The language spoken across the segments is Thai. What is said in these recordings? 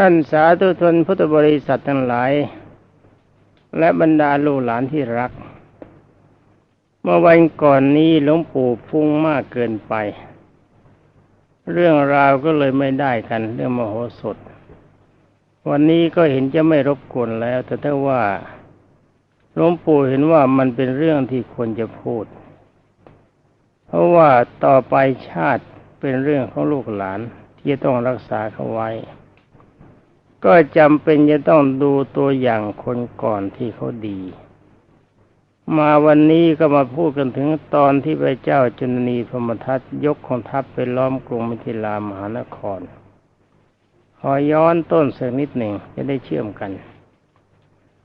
ท่านสาธุชนพุทธบริษัททั้งหลาย และบรรดาลูกหลานที่รัก เมื่อวันก่อนนี้หลวงปู่ฟุ้งมากเกินไป เรื่องราวก็เลยไม่ได้กัน เรื่องมโหสถ วันนี้ก็เห็นจะไม่รบกวนแล้ว แต่ถ้าว่าหลวงปู่เห็นว่ามันเป็นเรื่องที่ควรจะพูด เพราะว่าต่อไปชาติเป็นเรื่องของลูกหลานที่จะต้องรักษาเขาไว้ ก็จำเป็นจะต้องดูตัวอย่างคนก่อนที่เขาดี มาวันนี้ก็มาพูดกันถึงตอนที่พระเจ้าจุนนีพรหมทัตยกของทัพไปล้อมกรุงมิถิลามหานคร ขอย้อนต้นสักนิดหนึ่งจะได้เชื่อมกัน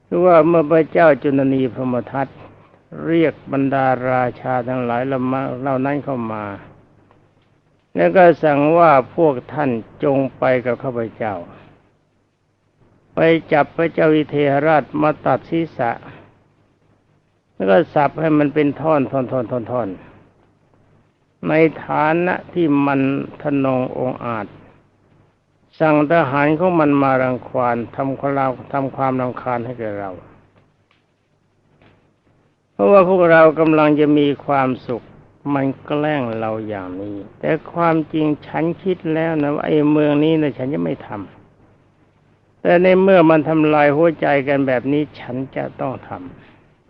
คือว่าเมื่อพระเจ้าจุนนีพรหมทัตเรียกบรรดาราชาทั้งหลายลำมาเหล่านั้นเข้ามา แล้วก็สั่งว่าพวกท่านจงไปกับข้าพเจ้า จับพระเจ้าวิเทหราชมาตัดศีรษะ แล้วก็สับให้มันเป็นท่อนท่อนท่อนท่อนท่อนในฐานะที่มันทนงองอาจ สั่งทหารของมันมารังควานทำความเราทำความรังคาญให้แก่เรา เพราะว่าพวกเรากำลังจะมีความสุขมันแกล้งเราอย่างนี้ แต่ความจริงฉันคิดแล้วนะว่าไอ้เมืองนี้นะฉันจะไม่ทำ แต่ในเมื่อมันทำลายหัวใจกันแบบนี้ฉันจะต้องท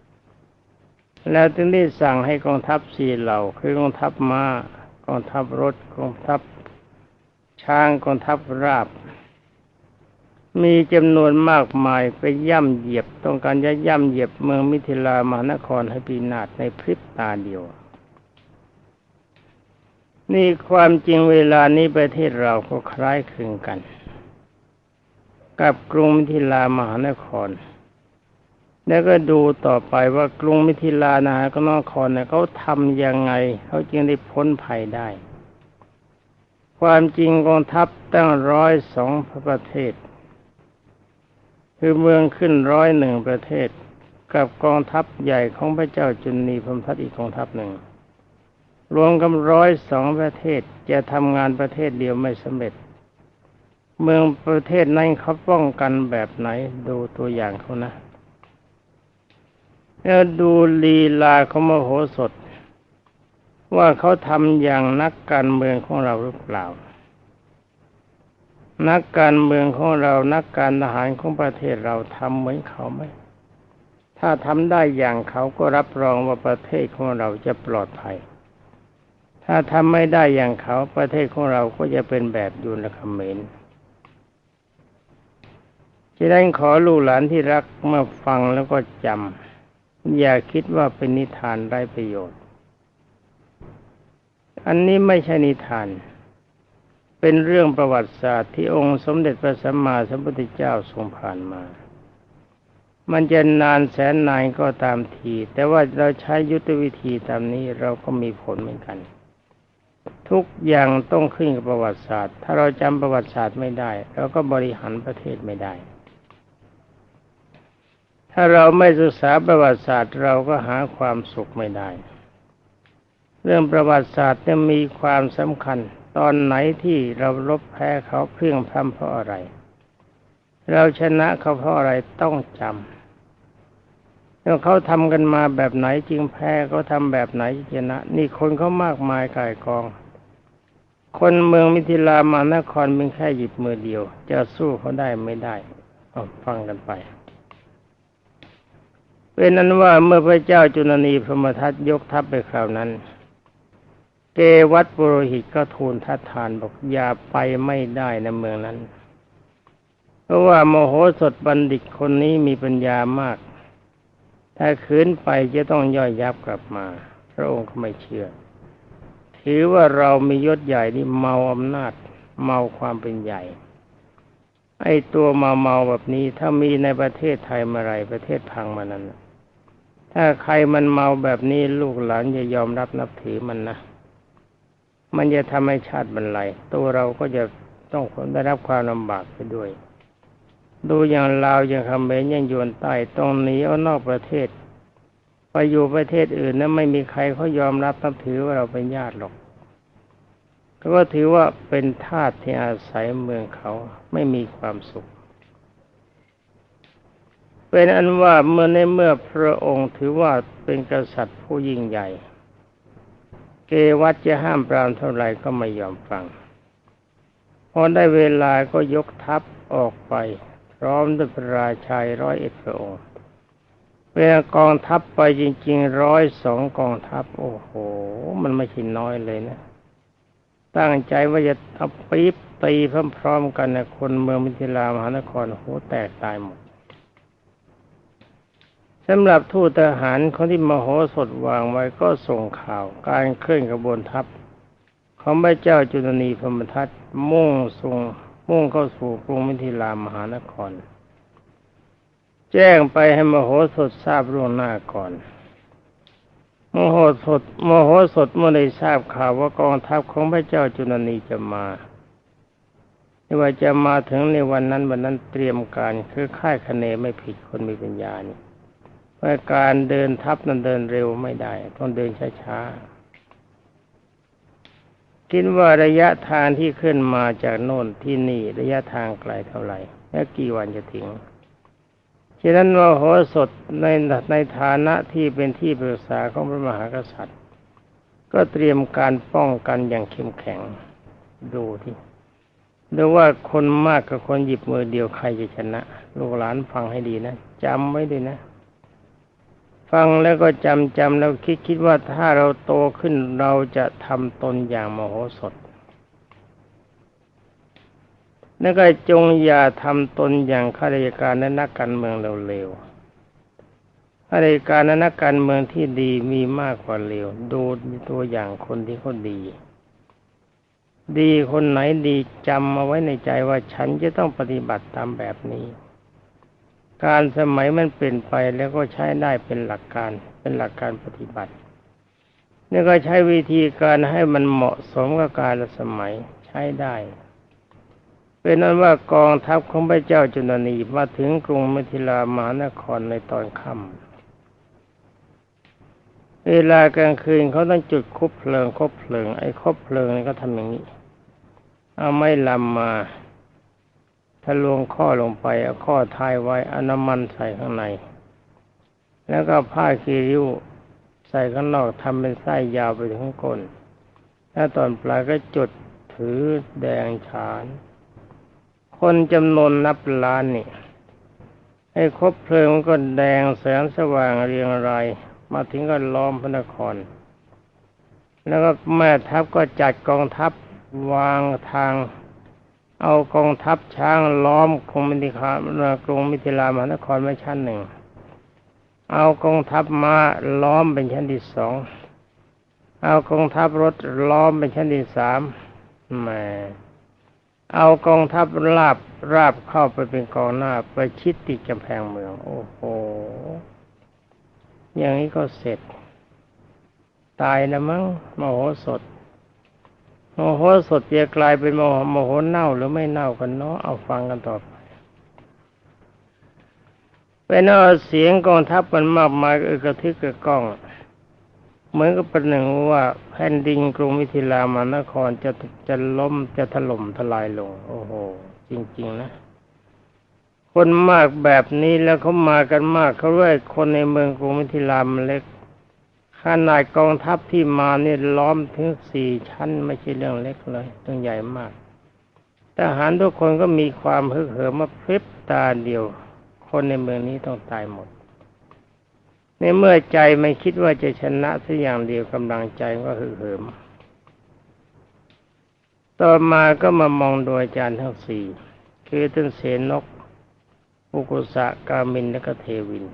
ำแล้วจึงได้สั่งให้กองทัพสี่เหล่า คือกองทัพมา้ากองทัพรถกองทัพช้างกองทัพราบ มีจำนวนมากมายไปย่ำเหยียบ ต้องการจะย่ำเหยียบเมืองมิถิลามหานครให้ปีนาศในพริบตาเดียวนี่ความจริงเวลานี้ประเทศเราก็คล้ายคลึงกัน กับกรุงมิถิลามหานคร แล้วก็ดูต่อไปว่ากรุงมิถิลานะฮะก็นครเนี่ยเขาทำยังไงเขาจึงได้พ้นภัยได้ ความจริงกองทัพตั้งร้อยสองประเทศ คือเมืองขึ้นร้อยหนึ่งประเทศ กับกองทัพใหญ่ของพระเจ้าจุนีพรมทัตอีกกองทัพหนึ่งรวมกันร้อยสองประเทศจะทำงานประเทศเดียวไม่สำเร็จ เมืองประเทศนั้นเขาป้องกันแบบไหน ดูตัวอย่างเขานะ แล้วดูลีลาเขามโหสถ ว่าเขาทำอย่างนักการเมืองของเราหรือเปล่า นักการเมืองของเรา นักการทหารของประเทศเราทำเหมือนเขาไหม ถ้าทำได้อย่างเขาก็รับรองว่าประเทศของเราจะปลอดภัย ถ้าทำไม่ได้อย่างเขาประเทศของเราก็จะเป็นแบบยูนคเมน จะได้ขอลูกหลานที่รักเมื่อฟังแล้วก็จำอย่าคิดว่าเป็นนิทานไร้ประโยชน์ อันนี้ไม่ใช่นิทาน เป็นเรื่องประวัติศาสตร์ที่องค์สมเด็จพระสัมมาสัมพุทธเจ้าทรงผ่านมา มันจะนานแสนนานก็ตามที แต่ว่าเราใช้ยุทธวิธีตามนี้เราก็มีผลเหมือนกันทุกอย่างต้องขึ้นกับประวัติศาสตร์ ถ้าเราจำประวัติศาสตร์ไม่ได้ เราก็บริหารประเทศไม่ได้ ถ้าเราไม่ศึกษาประวัติศาสตร์เราก็หาความสุขไม่ได้ เรื่องประวัติศาสตร์จะมีความสำคัญ ตอนไหนที่เราลบแพ้เขาเพียงพำเพราะอะไร เราชนะเขาเพราะอะไรต้องจำแล้วเขาทำกันมาแบบไหนจึงแพ้เขาทำแบบไหนชนะ นี่คนเขามากมายกายกอง คนเมืองมิถิลามานครเป็นแค่หยิบมือเดียว จะสู้เขาได้ไม่ได้ฟังกันไป เป็นนั้นว่าเมื่อพระเจ้าจุลนีพรหมทัตยกทัพไปคราวนั้น เกวัตปุโรหิตก็ทูลทัดทานบอกอย่าไปไม่ได้ในเมืองนั้น เพราะว่าโมโหสถบัณฑิตคนนี้มีปัญญามาก ถ้าขืนไปจะต้องย่อยยับกลับมา พระองค์ก็ไม่เชื่อ ถือว่าเรามียศใหญ่นี่เมาอำนาจ เมาความเป็นใหญ่ไอ้ตัวเมาเมาแบบนี้ถ้ามีในประเทศไทยเมื่อไรประเทศพังมานั้น ถ้าใครมันเมาแบบนี้ลูกหลานจะยอมรับนับถือมันนะ มันจะทำให้ชาติบรรลัยตัวเราก็จะต้องได้รับความลำบากไปด้วย ดูอย่างลาวอย่างคำเมนยังยวนใต้ต้องหนีเอานอกประเทศ ไปอยู่ประเทศอื่นนั้นไม่มีใครเขายอมรับนับถือว่าเราเป็นญาติหรอกก็ถือว่าเป็นทาสที่อาศัยเมืองเขาไม่มีความสุข เป็นอันว่าเมื่อในเมื่อพระองค์ถือว่าเป็นกษัตริย์ผู้ยิ่งใหญ่ เกวัตจะห้ามปรามเท่าไหร่ก็ไม่ยอมฟัง พอได้เวลาก็ยกทัพออกไป พร้อมด้วยพระราชายร้อยเอ็ดพระองค์เป็นกองทัพไปจริงๆร้อยสองกองทัพ โอ้โห มันไม่ใช่น้อยเลยนะ ตั้งใจว่าจะเอาปี๊บตีพร้อมๆกันนะคนเมืองมิถิลามหานครโหแตกตายหมด สำหรับทูตทหารคนที่มโหสถวางไว้ก็ส่งข่าวการเคลื่อนกระบวนทัพของพระเจ้าจุลนีพมทัตมุ่งส่งมุ่งเข้าสู่กรุงมิถิลามหานคร แจ้งไปให้มโหสถทราบล่วงหน้าก่อน มโหสถมโหสถเมื่อได้ทราบข่าวว่ากองทัพของพระเจ้าจุลนีจะมาไม่ว่าจะมาถึงในวันนั้นวันนั้นเตรียมการคือค่ายคะเนไม่ผิดคนมีปัญญานี่ เพราะการเดินทัพนั้นเดินเร็วไม่ได้ ต้องเดินช้าๆ คิดว่าระยะทางที่ขึ้นมาจากโน่นที่นี่ระยะทางไกลเท่าไหร่ และกี่วันจะถึงฉะนั้นมโหสถในในฐานะที่เป็นที่ปรึกษาของพระมหากษัตริย์ ก็เตรียมการป้องกันอย่างเข้มแข็งดูที่ดูว่าคนมากกับคนหยิบมือเดียวใครจะชนะ ลูกหลานฟังให้ดีนะจำไว้ด้วยนะ ฟังแล้วก็จำจำแล้วคิดคิดว่าถ้าเราโตขึ้นเราจะทำตนอย่างมโหสถนั่นก็จงอย่าทำตนอย่างข้าราชการและนักการเมืองเร็วๆข้าราชการและนักการเมืองที่ดีมีมากกว่าเร็ว ดูตัวอย่างคนที่เขาดี ดีคนไหนดีจำมาไว้ในใจว่าฉันจะต้องปฏิบัติตามแบบนี้ การสมัยมันเปลี่ยนไปแล้วก็ใช้ได้เป็นหลักการเป็นหลักการปฏิบัตินี่ก็ใช้วิธีการให้มันเหมาะสมกับการลสมัยใช้ได้เป็นนั้นว่ากองทัพของพระเจ้าจุลนีมาถึงกรุงมิถิลามหานครในตอนค่ำเวลากลางคืนเขาต้องจุดคบเพลิงคบเพลิง ไอ้คบเพลิงนี่ก็ทำอย่างนี้ เอาไม้ลำมา ทะลวงข้อลงไปเอาข้อทายไว้อน้ำมันใส่ข้างใน แล้วก็ผ้าคีริ้วใส่ข้างนอกทำเป็นไส้ยาวไปถึงก้นแล้วตอนปลายก็จุดถือแดงฉาน คนจำนวนนับล้านนี่ให้คบเพลิงก็แดงแสงสว่างเรียงรายมาถึงก็ล้อมพระนคร แล้วก็แม่ทัพก็จัดกองทัพวางทาง เอากองทัพช้างล้อมกรุงมิถิลากรุงมิถิลามหานครไว้ชั้นหนึ่ง เอากองทัพมาล้อมเป็นชั้นที่สอง เอากองทัพรถล้อมเป็นชั้นที่สามแม่เอากองทัพราบราบเข้าไปเป็นกองหน้าไปชิดติดกำแพงเมือง โอ้โห อย่างนี้ก็เสร็จ ตายนะมั้งมโหสถ โมโหสถจะกลายเป็นมโหมโหเน่าหรือไม่เน่ากันเนาะเอาฟังกันต่อไปเป็นเอาเสียงกองทัพมันมากมายเออกระทึกกระก้องเหมือนกับเป็นหนึ่งว่าแผ่นดินกรุงมิถิลามานครจะจะล้มจะถล่มทลายลง โอ้โห จริง ๆ นะ คนมากแบบนี้แล้วเขามากันมากเขาเรียกคนในเมืองกรุงมิถิลามเล็ก ขนาดกองทัพที่มาเนี่ยล้อมถึงสี่ชั้น ไม่ใช่เรื่องเล็กเลยต้องใหญ่มากทหารทุกคนก็มีความฮึกเหิมมาพริบตาเดียว คนในเมืองนี้ต้องตายหมด ในเมื่อใจไม่คิดว่าจะชนะสักอย่างเดียวกำลังใจก็คือเหิม ต่อมาก็มามองโดยอาจารย์ทั้งสี่คือต้นเสนกอุกุสะกามินและก็เทวิน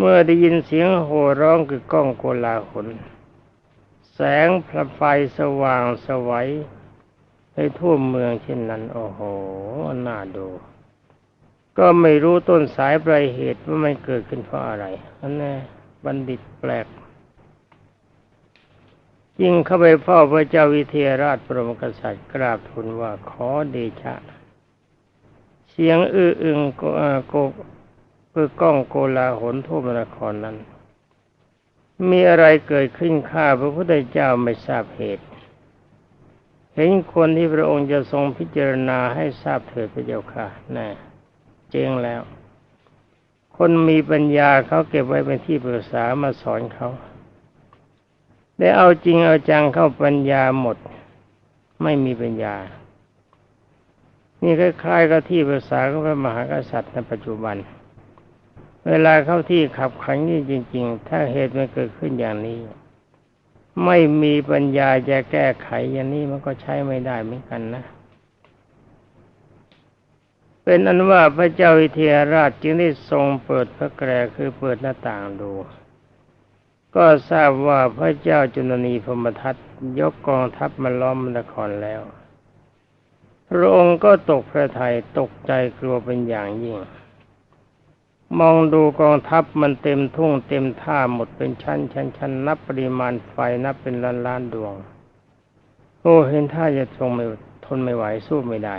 เมื่อได้ยินเสียงโห่ร้องคือก้องโกลาหลแสงพระไฟสว่างสวัยให้ทั่วเมืองเช่นนั้น โอ้โห น่าดู ก็ไม่รู้ต้นสายปลายเหตุว่ามันเกิดขึ้นเพราะอะไรอันนี้บัณฑิตแปลก ยิ่งเข้าไปเฝ้าพระเจ้าวิเทหราชปรมกษัตริย์กราบทูลว่าขอเดชะ เสียงอื้ออึงกโก คือกล้องโกลาหลทั่วมนครนั้น มีอะไรเกิดขึ้นข้าพระพุทธเจ้าไม่ทราบเหตุ เห็นคนที่พระองค์จะทรงพิจารณาให้ทราบเถิดพระเจ้าค่ะแน่เจงแล้ว คนมีปัญญาเขาเก็บไว้เป็นที่ปรึกษามาสอนเขา ได้เอาจริงเอาจังเข้าปัญญาหมด ไม่มีปัญญานี่คล้ายๆกับที่ปรึกษาของพระมหากษัตริย์ในปัจจุบัน เวลาเข้าที่ขับขันนี่จริง ๆ ถ้าเหตุมันเกิดขึ้นอย่างนี้ ไม่มีปัญญาจะแก้ไขอย่างนี้มันก็ใช้ไม่ได้เหมือนกันนะ เป็นอันว่าพระเจ้าวิเทหราชจึงได้ทรงเปิดพระแกรคือเปิดหน้าต่างดู ก็ทราบว่าพระเจ้าจุลนีพมทัตยกกองทัพมาล้อมนครแล้วพระองค์ก็ตกพระทัยตกใจกลัวเป็นอย่างยิ่ง มองดูกองทัพมันเต็มทุ่งเต็มท่าหมดเป็นชั้นชั้นชั้นนับปริมาณไฟนับเป็นล้านล้านดวง โอ้เห็นท่าจะทรงไม่ทนไม่ไหวสู้ไม่ได้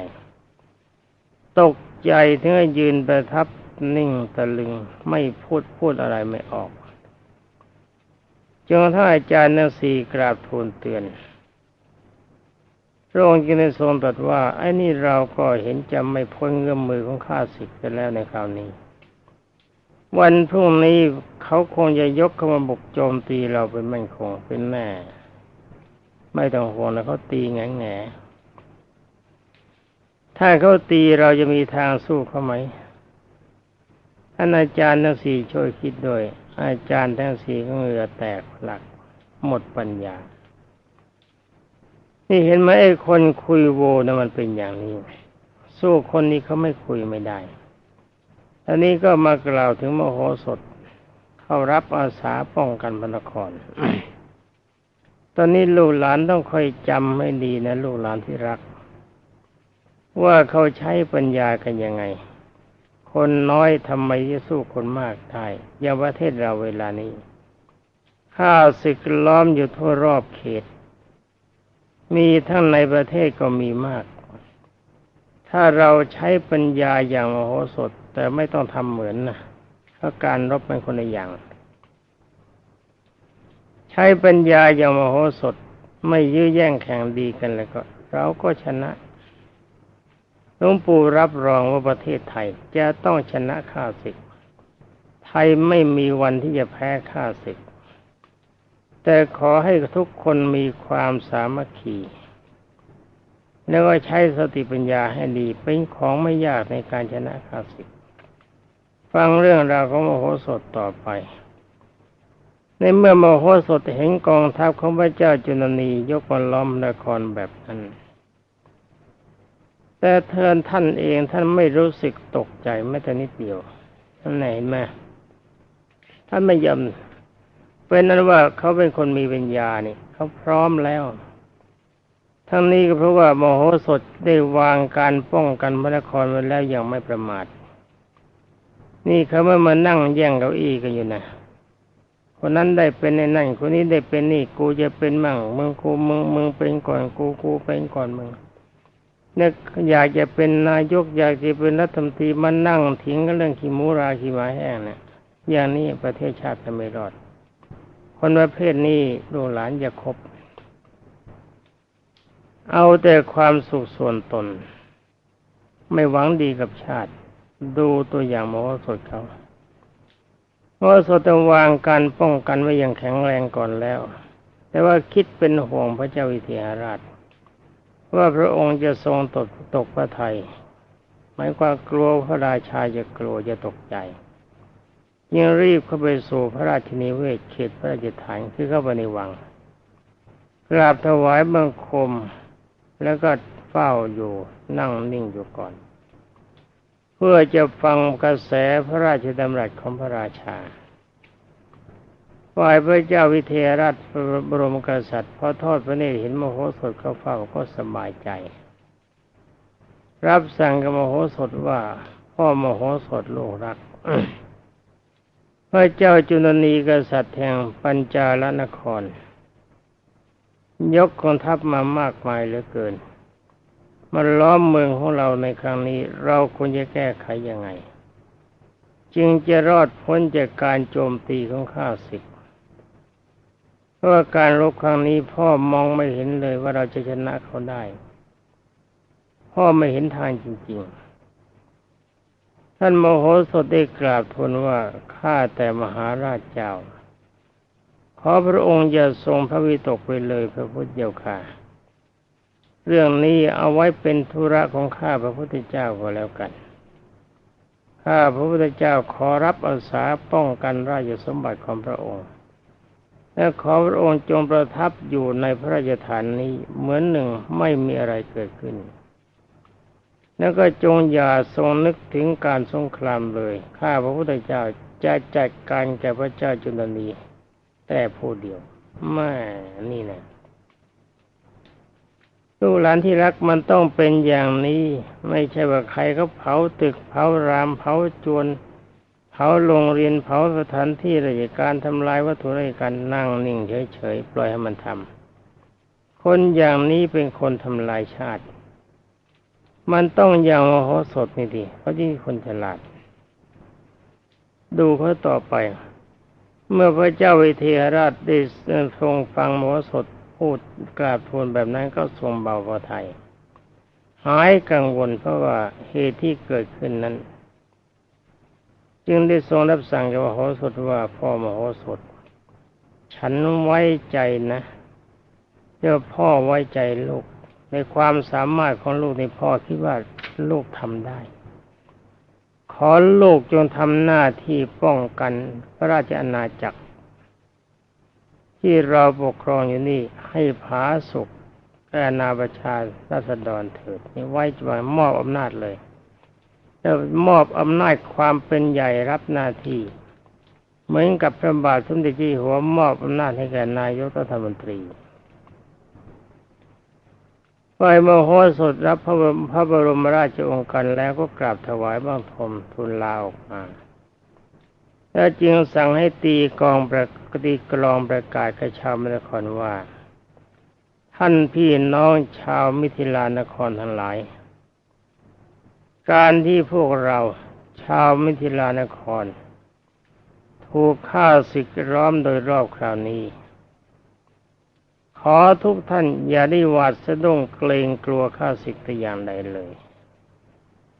ตกใจถึงยืนประทับนิ่งตะลึงไม่พูดพูดอะไรไม่ออกจนถ้าอาจารย์นังสีกราบทูลเตือนพระองค์จึงได้ทรงตรัสว่าไอ้นี่เราก็เห็นจะไม่พ้นเงื้อมมือของข้าศึกกันแล้วในคราวนี้ วันพรุ่งนี้เขาคงจะยกเข้ามาบุกโจมตีเราเป็นมั่นคงเป็นแน่ ไม่ต้องห่วงนะเขาตีแง่แง่ถ้าเขาตีเราจะมีทางสู้เขาไหมท่านอาจารย์ทั้งสี่ช่วยคิดด้วย อาจารย์ทั้งสี่ก็เหงื่อแตกหลัก หมดปัญญา นี่เห็นไหมไอ้คนคุยโวนะมันเป็นอย่างนี้ สู้คนนี้เขาไม่คุยไม่ได้ อันนี้ก็มากล่าวถึงมโหสถ เข้ารับอาสาป้องกันพระนคร ตอนนี้ลูกหลานต้องคอยจำให้ดีนะ ลูกหลานที่รัก ว่าเขาใช้ปัญญากันยังไง คนน้อยทำไมจะสู้คนมากได้อย่างประเทศเราเวลานี้ข้าศึกล้อมอยู่ทั่วรอบเขต มีทั้งในประเทศก็มีมาก ถ้าเราใช้ปัญญาอย่างมโหสถ แต่ไม่ต้องทำเหมือนนะเพราะการรบเป็นคนละอย่าง ใช้ปัญญาอย่างมโหสถไม่ยื้อแย่งแข่งดีกันแล้วก็ เราก็ชนะหลวงปู่รับรองว่าประเทศไทย จะต้องชนะข้าศึก ไทยไม่มีวันที่จะแพ้ข้าศึก แต่ขอให้ทุกคนมีความสามัคคีแล้วก็ใช้สติปัญญาให้ดีเป็นของไม่ยากในการชนะข้าศึก ฟังเรื่องราวของมโหสถต่อไป ในเมื่อมโหสถเห็นกองทัพของพระเจ้าจุลนียกมาล้อมนครแบบนั้น แต่เทินท่านเองท่านไม่รู้สึกตกใจแม้แต่นิดเดียวท่านไหนมาท่านไม่ยอมเป็นนั้นว่าเขาเป็นคนมีปัญญานี่เขาพร้อมแล้ว ทั้งนี้ก็เพราะว่ามโหสถได้วางการป้องกันพระนครไว้แล้วอย่างไม่ประมาท นี่เขาไม่มานั่งแย่งเก้าอี้กันอยู่นะคนนั้นได้เป็นในนั่นคนนี้ได้เป็นนี่กูจะเป็นมั่งมึงกูมึงมึงเป็นก่อนกูกูเป็นก่อนมึงนึกอยากจะเป็นนายกอยากจะเป็นรัฐมนตรีมานั่งทิ้งกันเรื่องขี้มูราขี้หมาแห้งเนี่ยอย่างนี้ประเทศชาติจะไม่รอด คนประเภทนี้ลูกหลานอย่าคบ เอาแต่ความสุขส่วนตน ไม่หวังดีกับชาติ ดูตัวอย่างมโหสถเขามโหสถต้องวางการป้องกันไว้อย่างแข็งแรงก่อนแล้ว แต่ว่าคิดเป็นห่วงพระเจ้าวิเทหราช ว่าพระองค์จะทรงตกตกพระทัยหมายความกลัวพระราชาจะกลัวจะตกใจยังรีบเข้าไปสู่พระราชนิเวศเขตพระราชฐานคือเข้าไปในวังกราบถวายบังคมแล้วก็เฝ้าอยู่นั่งนิ่งอยู่ก่อน เพื่อจะฟังกระแสพระราชดำรัสของพระราชาฝ่ายพระเจ้าวิเทหราชบรมกษัตริย์พอทอดพระเนตรเห็นมโหสถเข้าเฝ้าก็สบายใจ รับสั่งกับมโหสถว่าพ่อมโหสถลูกรักพระเจ้าจุลนีกษัตริย์แห่งปัญจาลนคร ยกกองทัพมามากมายเหลือเกิน มาล้อมเมืองของเราในครั้งนี้ เราควรจะแก้ไขยังไง จึงจะรอดพ้นจากการโจมตีของข้าศึกเพราะาการรบครั้งนี้พ่อมองไม่เห็นเลยว่าเราจะชนะเขาได้ พ่อไม่เห็นทางจริง ๆ ท่านโมโหสถได้กราบทูลว่าข้าแต่มหาราชเจ้า ขอพระองค์อย่าทรงพระวิตกไปเลยพระพุทธเจ้าค่ะ เรื่องนี้เอาไว้เป็นธุระของข้าพระพุทธเจ้าก็แล้วกัน ข้าพระพุทธเจ้าขอรับอาสาป้องกันราชสมบัติของพระองค์ และขอพระองค์จงประทับอยู่ในพระราชฐานนี้เหมือนหนึ่งไม่มีอะไรเกิดขึ้น แล้วก็จงอย่าทรงนึกถึงการสงครามเลย ข้าพระพุทธเจ้าจะจัดการแก่พระเจ้าจุลนีแต่ผู้เดียวแม่ นี่นะ ลูกหลานที่รักมันต้องเป็นอย่างนี้ ไม่ใช่ว่าใครเขาเผาตึกเผารามเผาจวนเผาโรงเรียนเผาสถานที่ราชการทำลายวัตถุราชการนั่งนิ่งเฉยๆปล่อยให้มันทำคนอย่างนี้เป็นคนทำลายชาติ มันต้องอย่างมโหสถนี่ดีเขาที่คนฉลาด ดูเขาต่อไป เมื่อพระเจ้าวิเทหราชได้ทรงฟังมโหสถ พูดกราบทูลแบบนั้นก็ทรงเบาพอไทยหายกังวลเพราะว่าเหตุที่เกิดขึ้นนั้น จึงได้ทรงรับสั่งกับมโหสถว่าพ่อมโหสถ ฉันไว้ใจนะเจ้าพ่อไว้ใจลูก ในความสามารถของลูกในพ่อคิดว่าลูกทำได้ ขอลูกจงทำหน้าที่ป้องกันพระราชอาณาจักร ที่เราปกครองอยู่นี่ให้ผาสุกแก่นาประชาราษฎรเถิดนี่ไว้จะมอบอำนาจเลยแล้วมอบอำนาจความเป็นใหญ่รับหน้าที่เหมือนกับพระบาทสมเด็จที่หัวมอบอำนาจให้แก่นายกรัฐมนตรีฝ่ายมโหสถรับพระพระบรมราชโองการแล้วก็กราบถวายบังคมทูลลาออกมา แล้วจึงสั่งให้ตีกองประตีกลองประกาศกับชาวมนครว่า ท่านพี่น้องชาวมิถิลานครทั้งหลาย การที่พวกเราชาวมิถิลานคร ถูกฆ่าศึกร้อมโดยรอบคราวนี้ ขอทุกท่านอย่าได้หวาดสะดุ้งเกรงกลัวข้าศึกแต่อย่างใดเลย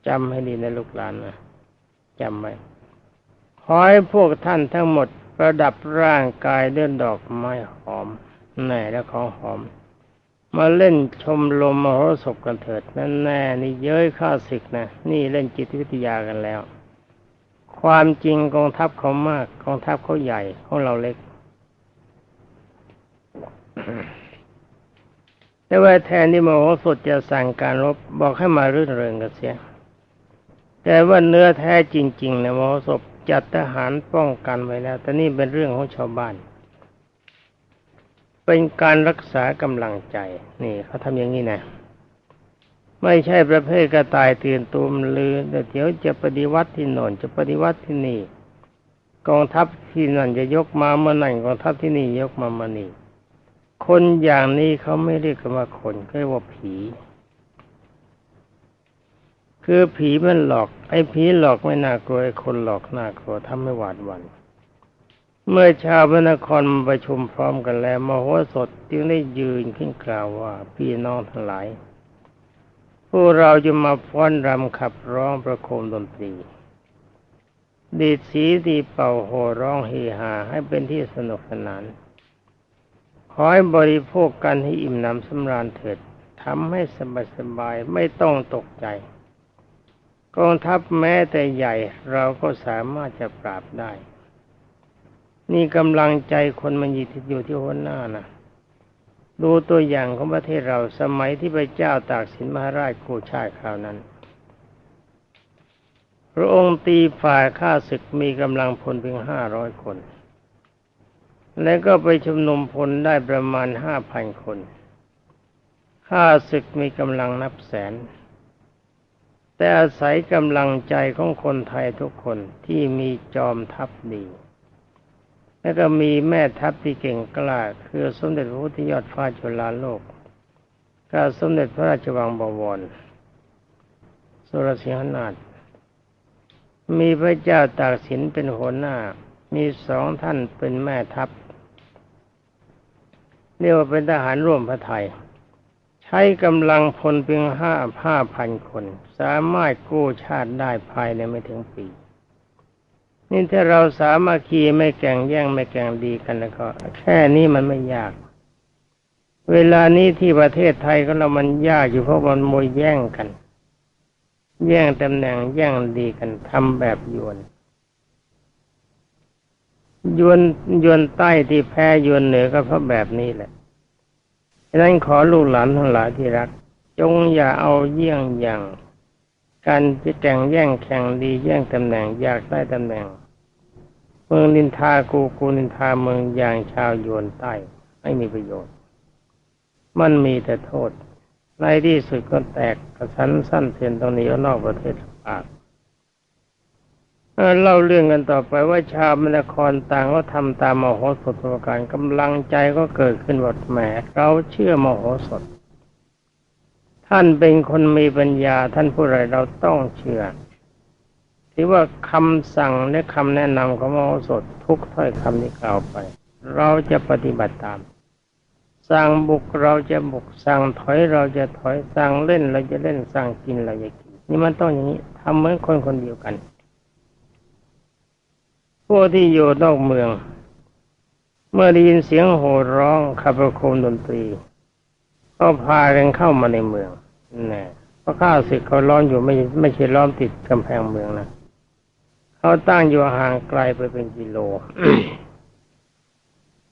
จำให้ดีนะลูกหลานนะจำไว้ ขอให้พวกท่านทั้งหมดประดับร่างกายด้วยดอกไม้หอมแน่และของหอม มาเล่นชมลมมโหสถกันเถิดนั่นแน่นี่เย้ยข้าศึกนะนี่เล่นจิตวิทยากันแล้ว ความจริงกองทัพเขามากกองทัพเขาใหญ่ของเราเล็ก แต่ว่าแทนที่มโหสถจะสั่งการรบบอกให้มารื่นเริงกันเสียแต่ว่าเนื้อแท้จริง ๆ นะมโหสถ จัดทหารป้องกันไว้แล้ว แต่นี่เป็นเรื่องของชาวบ้าน เป็นการรักษากำลังใจ นี่เขาทำอย่างนี้นะไม่ใช่ประเภทกระต่ายตื่นตูมลือเดี๋ยวจะปฏิวัติที่โน่นจะปฏิวัติที่นี่ กองทัพที่นั่นจะยกมาเมื่อนั่นกองทัพที่นี่ยกมามานี่ คนอย่างนี้เขาไม่เรียกว่าคนเขาเรียกว่าผี คือผีมันหลอก ไอ้ผีหลอกไม่น่ากลัวไอ้คนหลอกน่ากลัวทำให้หวาดหวัน่นเมื่อชาวพระนครมาประชุมพร้อมกันแล้วมโหสถจึงได้ยืนขึ้นกล่าวว่าพี่น้องทั้งหลายพวกเราจะมาฟ้อนรำขับร้องประโคมดนตรี ดีดสีดีเป่าโห่ร้องเฮฮาให้เป็นที่สนุกสนาน ขอให้บริโภคกันให้อิ่มหนำสำราญเถิดทำให้สบายๆไม่ต้องตกใจ กองทัพแม้แต่ใหญ่เราก็สามารถจะปราบได้ นี่กำลังใจคนมันยิดอยู่ที่หัวหน้านะดูตัวอย่างของประเทศเราสมัยที่พระเจ้าตากสินมหาราชกูชาติคราวนั้น พระองค์ตีฝ่ายข้าศึกมีกำลังพลเพียงห้าร้อยคน และก็ไปชุมนุมพลได้ประมาณห้าพันคนข้าศึกมีกำลังนับแสน แต่อาศัยกำลังใจของคนไทยทุกคนที่มีจอมทัพดี และก็มีแม่ทัพที่เก่งกล้าคือสมเด็จพระพุทธยอดฟ้าจุฬาโลกกับสมเด็จพระราชวังบวรสุรสิงหนาถมีพระเจ้าตากสินเป็นหัวหน้า มีสองท่านเป็นแม่ทัพเรียกว่าเป็นทหารร่วมพระไทย ใช้กำลังพลเพียงห้าห้าพันคน สามารถกู้ชาติได้ภายในไม่ถึงปี นี่ถ้าเราสามัคคีไม่แก่งแย่งไม่แก่งดีกันแล้วก็ แค่นี้มันไม่ยาก เวลานี้ที่ประเทศไทยก็เรามันยากอยู่เพราะมันมวยแย่งกัน แย่งตำแหน่งแย่งดีกันทำแบบยวนยวนยวนใต้ที่แพ้ยวนเหนือก็เพราะแบบนี้แหละฉะนั้นขอลูกหลานทั้งหลายที่รัก จงอย่าเอาเยี่ยงอย่าง การจะแข่งแย่งแข่งดีแย่งตำแหน่งอยากได้ตำแหน่ง เมืองนินทากูกูนินทาเมืองอย่างชาวยวนใต้ไม่มีประโยชน์ มันมีแต่โทษในที่สุดก็แตกกระสันสั้นเทียนตรงนี้นอกประเทศปากเล่าเรื่องกันต่อไปว่าชาวมนครต่างก็ทำตามมโหสถประการกำลังใจก็เกิดขึ้นว่าแหมเราเชื่อมโหสถ ท่านเป็นคนมีปัญญาท่านผู้ไรเราต้องเชื่อที่ว่าคำสั่งและคำแนะนำของมโหสถทุกถ้อยคำที่กล่าวไป เราจะปฏิบัติตาม สั่งบุกเราจะบุกสั่งถอยเราจะถอยสั่งเล่นเราจะเล่นสั่งกินเราจะกินนี่มันต้องอย่างนี้ทำเหมือนคนคนเดียวกันพวกที่อยู่นอกเมือง เมื่อได้ยินเสียงโห่ร้องขับประโคมดนตรี ก็พากันเข้ามาในเมืองน่เพราะข้าศึกเขาล้อมอยู่ไม่ไม่ใช่ล้อมติดกำแพงเมืองนะเขาตั้งอยู่ห่างไกลไปเป็นกิโล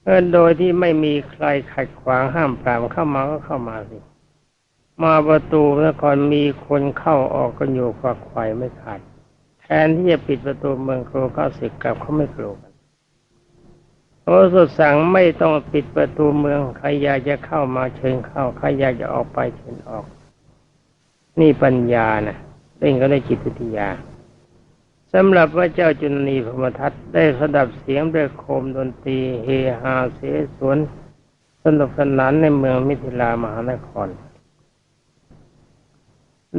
เออโดยที่ไม่มีใครขัดขวางห้ามปรามเข้ามาก็เข้ามาสิ มาประตูนครมีคนเข้าออกกันอยู่ฝักไข่ไม่ขาดแทนที่จะปิดประตูเมืองโครก้าศึกกลับเขาไม่กลัว โอสดสั่งไม่ต้องปิดประตูเมืองใครอยากจะเข้ามาเชิญเข้าใครอยากจะออกไปเชิญออก นี่ปัญญานะเล่นก็ได้จิตวิทยาสำหรับพระเจ้าจุนีพมทัตได้สดับเสียงด้วยโคมดนตรีเฮฮาเสสวนสนุกสนานในเมืองมิถิลามหานคร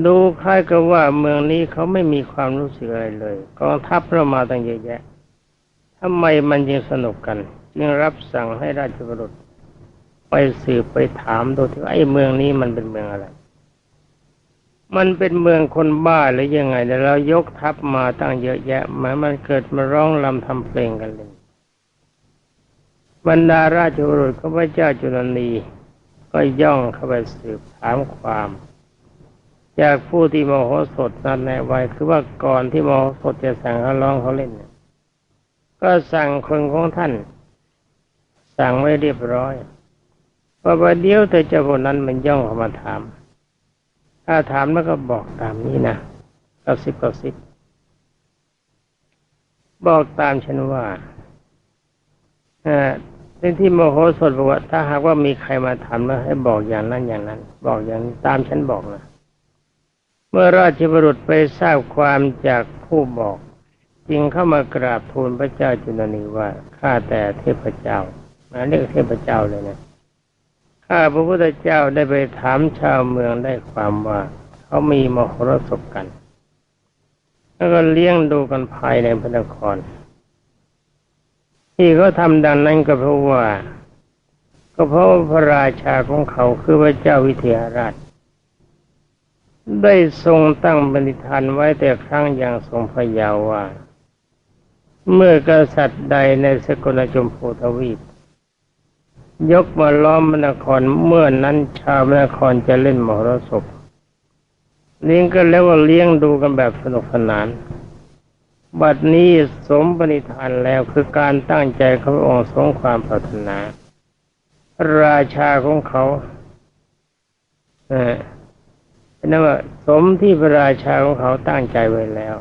ดูคล้ายกับว่าเมืองนี้เขาไม่มีความรู้สึกอะไรเลย กองทัพเรามาตั้งเยอะแยะทำไมมันยังสนุกกัน จึงรับสั่งให้ราชบุรุษ ไปสืบไปถามดูที่ไอ้เมืองนี้มันเป็นเมืองอะไร มันเป็นเมืองคนบ้าหรือยังไงแต่เรายกทัพมาตั้งเยอะแยะหมายมันเกิดมาร้องลำทำเพลงกันเลยบรรดาราชบุรุษก็พระเจ้าจุลนีก็ย่องเข้าไปสืบถามความ จากผู้ที่มโหสถนั้นในวัยคือว่าก่อนที่มโหสถจะสั่งเขาร้องเขาเล่น ก็สั่งคนของท่าน สั่งไว้เรียบร้อยพอประเดี๋ยวเธอเจ้าคนนั้นมันย่องเข้ามาถาม ถ้าถามแล้วก็บอกตามนี้นะกระซิบกระซิบบอกตามฉันว่าอ่าในที่โมโหสดบอกว่าถ้าหากว่ามีใครมาถามแล้วให้บอกอย่างนั้นอย่างนั้น บอกอย่างตามฉันบอกนะเมื่อราชบุรุษไปทราบความจากผู้บอก จึงเข้ามากราบทูลพระเจ้าจุลนีว่าข้าแต่เทพเจ้า มาเรียกเทพเจ้าเลยนะข้าพระพุทธเจ้าได้ไปถามชาวเมืองได้ความว่าเขามีมโหรสพกัน แล้วก็เลี้ยงดูกันภายในพระนคร ที่เขาทำดังนั้นก็เพราะว่า ก็เพราะพระราชาของเขาคือพระเจ้าวิเทหราช ได้ทรงตั้งบริธานไว้แต่ครั้งอย่างทรงพยาวว่า เมื่อกษัตริย์ใดในสกลชมพูทวีป ยกมาล้อมมนครเมื่อนั้นชาวมนครจะเล่นมหรสพเลี้ยงก็แล้วว่าเลี้ยงดูกันแบบสนุกสนาน บัดนี้สมปณิธานแล้วคือการตั้งใจเขาองค์สงความปรารถนา ราชาของเขาเออนั่นว่าสมที่พระราชาของเขาตั้งใจไว้แล้ว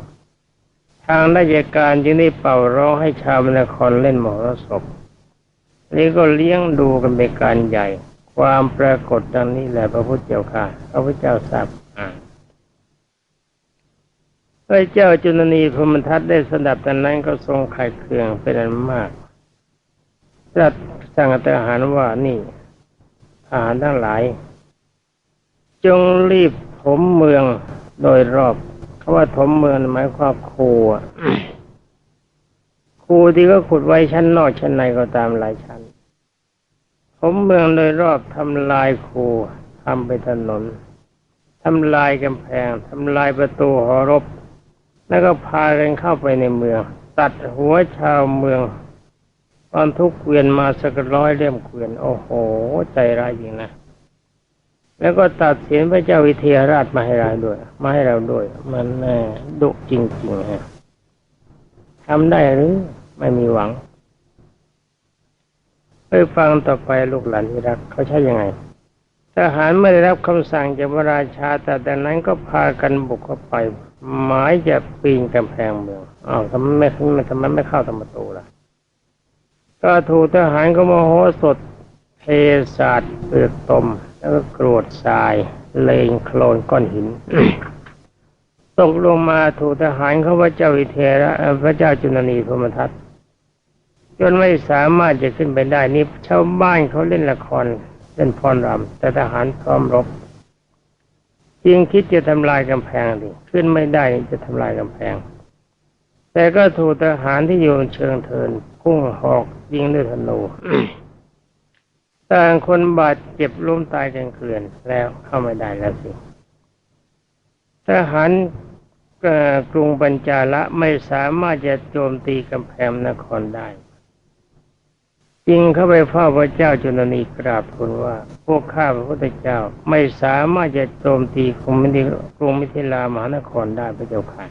ทางราชการจึงได้เป่าร้องให้ชาวนครเล่นมหรสพ นี่ก็เลี้ยงดูกันเป็นการใหญ่ ความปรากฏดังนี้แหละพระพุทธเจ้าค่ะ พระพุทธเจ้าทราบอ่าพระเจ้าจุลนีพรมทัตได้สดับแต่นั้นก็ทรงไข่เคืองเป็นอันมากจัดสั่งทหารว่านี่ทหารทั้งหลาย จงรีบถมเมืองโดยรอบคาว่าถมเมืองหมายความคูอะ คูที่ก็ขุดไว้ชั้นนอกชั้นในก็ตามหลายชั้นผมเมืองโดยรอบทำลายคูทำไปถนนทำลายกำแพงทำลายประตูหอรบ แล้วก็พากันเข้าไปในเมือง ตัดหัวชาวเมือง ตอนทุกเกวียนมาสักร้อยเล่มเกวียน โอ้โห ใจร้ายจริงนะแล้วก็ตัดสินพระเจ้าวิเทหราชมาให้เราด้วย มาให้เราด้วย มันแน่ดุจริงๆฮะทำได้หรือ ไม่มีหวังไปฟังต่อไปลูกหลานที่รักเขาใช้ยังไงทหารไม่ได้รับคำสั่งจากพระราชา แต่แต่นั้นก็พากันบุกเข้าไป หมายจะปีนกำแพงเมืองอ้าวทำไมไม่ทำไมไม่เข้าทำประตูล่ะ ก็ถูกทหารก็โมโหสดเทศาสตร์เปลือกตม แล้วก็กรวดทราย เลงโคลนก้อนหิน ตกลงมาถูกทหารเขาพระเจ้าวิเทระพระเจ้าจุลนีพรหมทัต จนไม่สามารถจะขึ้นไปได้นี่ชาวบ้านเขาเล่นละครเล่นพรรำแต่ทหารพร้อมรบจึงคิดจะทำลายกำแพงดิขึ้นไม่ได้จะทำลายกำแพง แต่ก็ถูกทหารที่อยู่เชิงเทินพุ่งหอกยิงด้วยธนูต่างคนบาดเจ็บล้มตายกันเกลื่อนแล้วเข้าไม่ได้แล้วสิทหารกรุงปัญจาละไม่สามารถจะโจมตีกำแพงนครได้ จึงเข้าไปเฝ้าพระเจ้าจุลนีกราบทูลว่า พวกข้าพระพุทธเจ้าไม่สามารถจะโจมตีกรุงมิถิกรุงมิถิลามหานครได้พระเจ้าค่ะ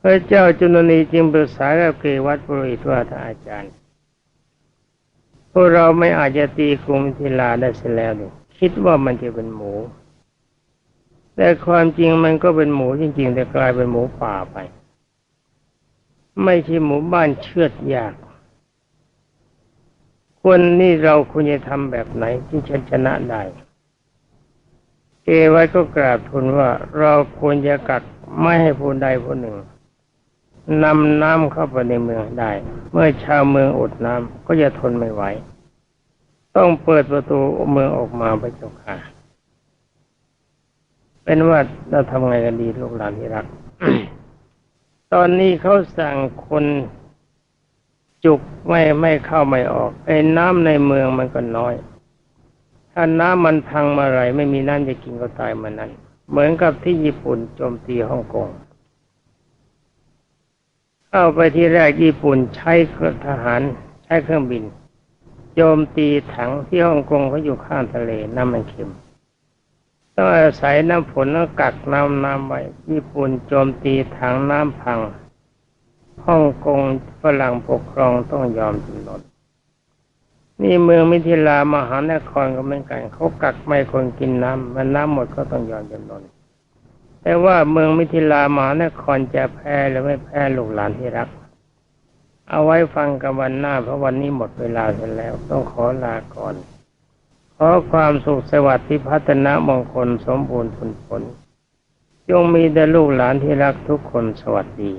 พระเจ้าจุลนีจึงปรึกษากับเกวัตปุริทว่าท่านอาจารย์พวกเราไม่อาจจะตีกรุงมิถิลาได้เสียแล้วนี่คิดว่ามันจะเป็นหมู แต่ความจริงมันก็เป็นหมูจริง ๆ แต่กลายเป็นหมูป่าไป ไม่ใช่หมูบ้านเชือดยากควรนี่เราควรจะทำแบบไหนที่จะชนะได้ เอไว้ก็กราบทูลว่าเราควรจะกักไม่ให้ผู้ใดผู้หนึ่งนำน้ำเข้าไปในเมืองได้ เมื่อชาวเมืองอดน้ำก็จะทนไม่ไหว ต้องเปิดประตูเมืองออกมาพระเจ้าค่ะ เป็นว่าเราทำไงกันดีลูกหลานที่รัก ตอนนี้เขาสั่งคนจุกไม่ไม่เข้าไม่ออก ไอ้น้ำในเมืองมันก็น้อย ถ้าน้ำมันพังมาไรไม่มีน้ำจะกินก็ตายมานั้น เหมือนกับที่ญี่ปุ่นโจมตีฮ่องกงเข้าไปที่แรกญี่ปุ่นใช้ทหารใช้เครื่องบินโจมตีถังที่ฮ่องกงเขาอยู่ข้างทะเลน้ำมันเค็ม ต้องอาศัยน้ำฝนแล้วกักน้ำน้ำไว้ญี่ปุ่นโจมตีถังน้ำพังฮ่องกงฝรั่งปกครองต้องยอมจำนนนี่เมืองมิถิลามหานครก็เหมือนกันเขากักไม่คนกินน้ำมันน้ำหมดก็ต้องยอมจำนนแต่ว่าเมืองมิถิลามหานครจะแพ้หรือไม่แพ้ลูกหลานที่รัก เอาไว้ฟังกันวันหน้าเพราะวันนี้หมดเวลาเสร็จแล้ว ต้องขอลาก่อน ขอความสุขสวัสดิ์ที่พัฒนามงคลสมบูรณ์ผลผลจงมีแด่ลูกหลานที่รักทุกคนสวัสดี